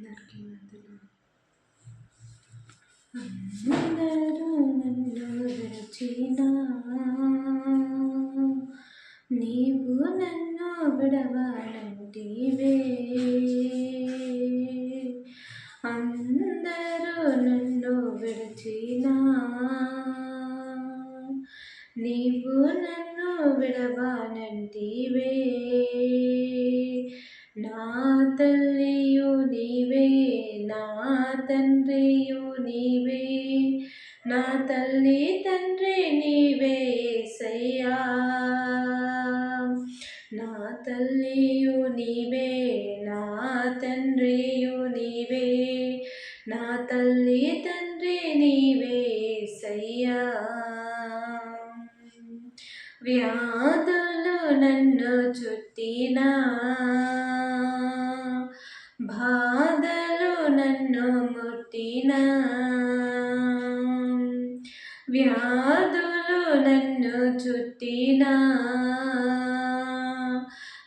అందరికీ వందనాలు అందరూ నన్ను విరచినా నీవు నన్ను విడవాలంటివే. అందరూ నన్ను విడచిన. నీవు నన్ను విడవాలంటివే. నా తల్లియు నీవే నా తండ్రియు నీవే. నా తల్లి తండ్రి నీవే సయ్యా నా తల్లియు నీవే నా తండ్రియు నీవే. నా తల్లి తండ్రి నీవే సయ్యా వ్యాధులు నన్ను చుట్టినా బాధలు నన్ను ముట్టిన. వ్యాధులు నన్ను చుట్టిన.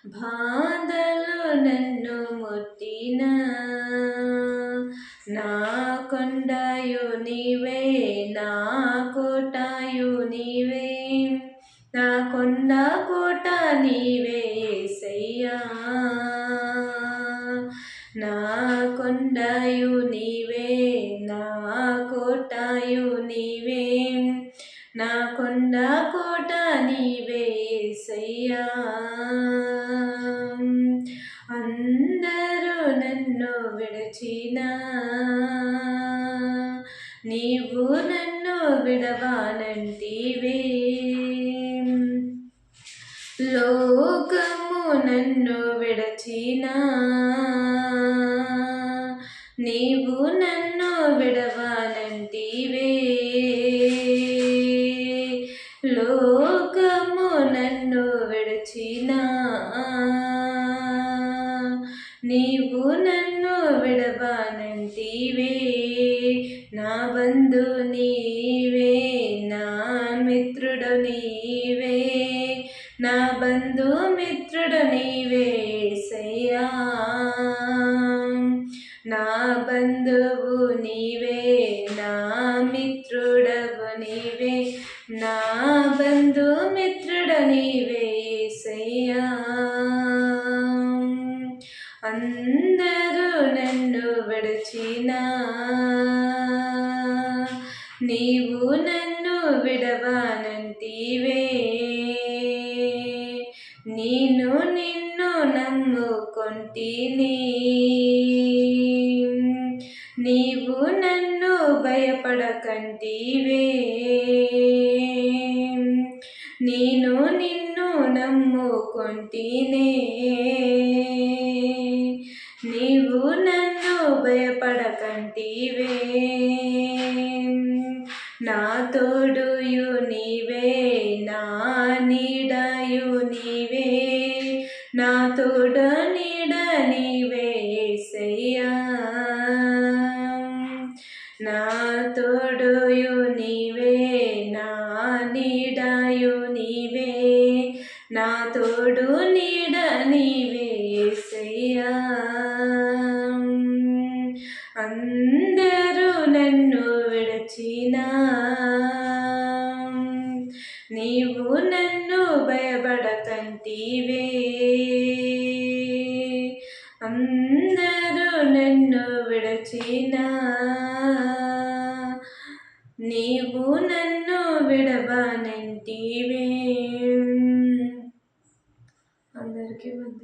బాధలు నన్ను ముట్టిన. నా కొండయు నీవే నా కోటయు నీవే. నా కొండ కోట నీవే సయ్యా. కొండయు నీవే నా కోటయు నీవే. నా కొండ కోట నీవే సయ్యా. అందరూ నన్ను విడచిన నీవు నన్ను విడవానంటివే. లోకము నన్ను విడచినా నీవు నన్ను విడవాలంటివే. లోకము నన్ను విడచిన. నీవు నన్ను విడవాలంటివే. నా బంధు నీవే నా మిత్రుడు నీవే. నా బంధు మిత్రుడు నీ బంధువు నీవే నా మిత్రుడవు నీవే నా బంధు మిత్రుడు నీవే సయ్యా అందరూ నన్ను విడచిన నీవు నన్ను విడవానంటివే. నేను నిన్ను నమ్ముకొంటిని. నీవు నన్ను భయపడకంటివే. నేను నిన్ను నమ్ముకొంటినే. నీవు నన్ను భయపడకంటివే. నా తోడుయు నీవే నా నీడయు నీవే. నా తోడని తోడుయు నీవే నా నీడయు నీవే నా తోడు నీడ నీవే సయ్యా అందరూ నన్ను విడచిన నీవు నన్ను భయపడకంటివే అందరూ నన్ను విడచినా విడవనంటివే అందరికీ వందనాలు.